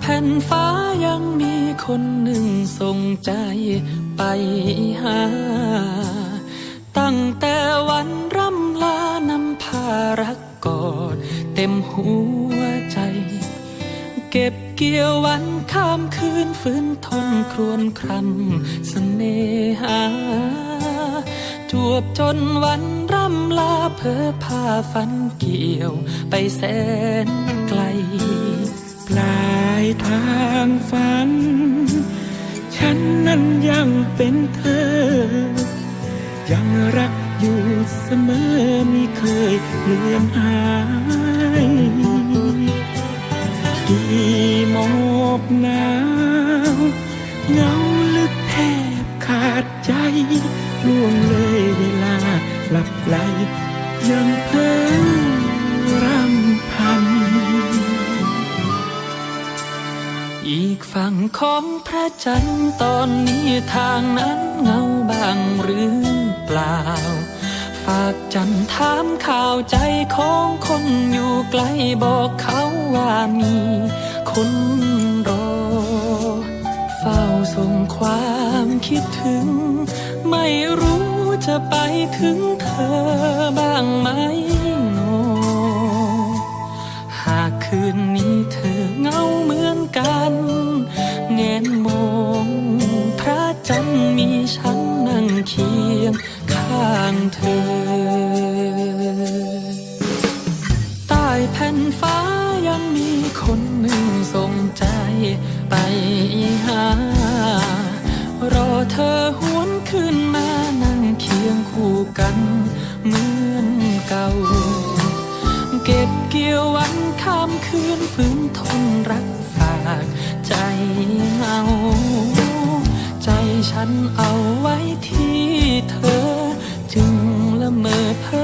แผ่นฟ้ายังมีคนหนึ่งส่งใจไปหา ตั้งแต่วันร่ำลานำพารักกอดเต็มหัวใจ เก็บเกี่ยววันข้ามคืนฟื้นทนครวนครำเสน่หาจวบจนวันร่ำลาเพอพาฝันเกี่ยวไปแสนไกล ปลายทางฝัน ฉันนั้นยังเป็นเธอ ยังรักอยู่เสมอไม่เคยเลือนหายกี่หมอกหนาวเงาลึกแทบขาดใจล่วงเลยเวลาหลับไหล ของพระจันทร์ตอนนี้ทางนั้นเงาบางหรือเปล่า ฝากจันทร์ถามข่าวใจของคนอยู่ไกลบอกเขาว่ามีคนรอ เฝ้าส่งความคิดถึง ไม่รู้จะไปถึงเธอบ้างไหมโน หากคืนนี้ นฟ้ายังมีคนหนึ่งส่งใจไปหา รอเธอหวนขึ้นมานั่งเคียงคู่กันเหมือนเก่า เก็บเกี่ยววันข้ามคืนฝืนทนรักฝากใจเหงา ใจฉันเอาไว้ที่เธอ จึงละเมอเพ้อ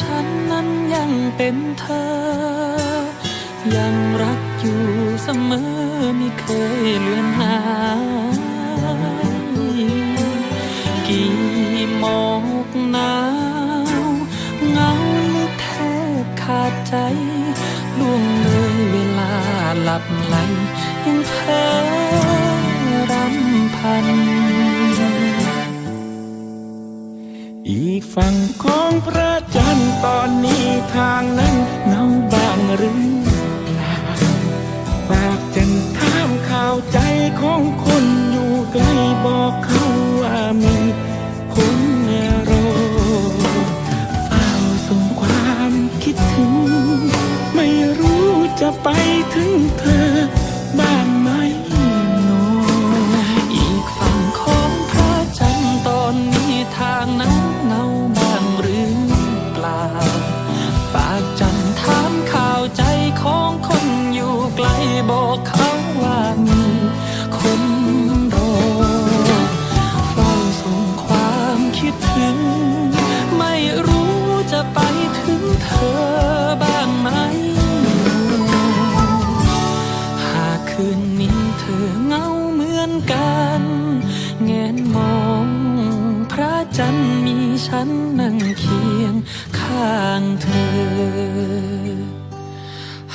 ฉันนั้นยังเป็นเธอ ยังรักอยู่เสมอไม่เคยเลือนหายกี่หมอกหนาวเงาลึกแทบขาดใจล่วงเลยเวลาหลับไหลยังเพ้อรำพัน อีกฝั่งของพระ ตอนนี้ทางนั้นเงาบางหรือเปล่าฝากจันถามข่าวใจของคนอยู่ไกลบอกเขาว่ามีคนรอเฝ้าส่งความคิดถึง ไม่รู้จะไปถึงเธอ นั่งเคียงข้างเธอ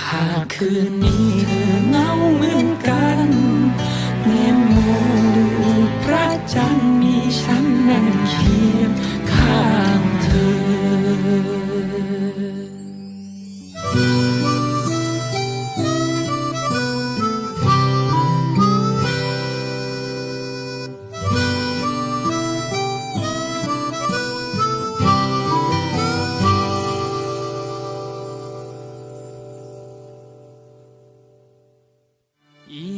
หากคืนนี้เธอเหงาเหมือนกัน เงนมองดูพระจันทร์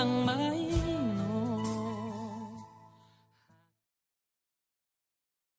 ง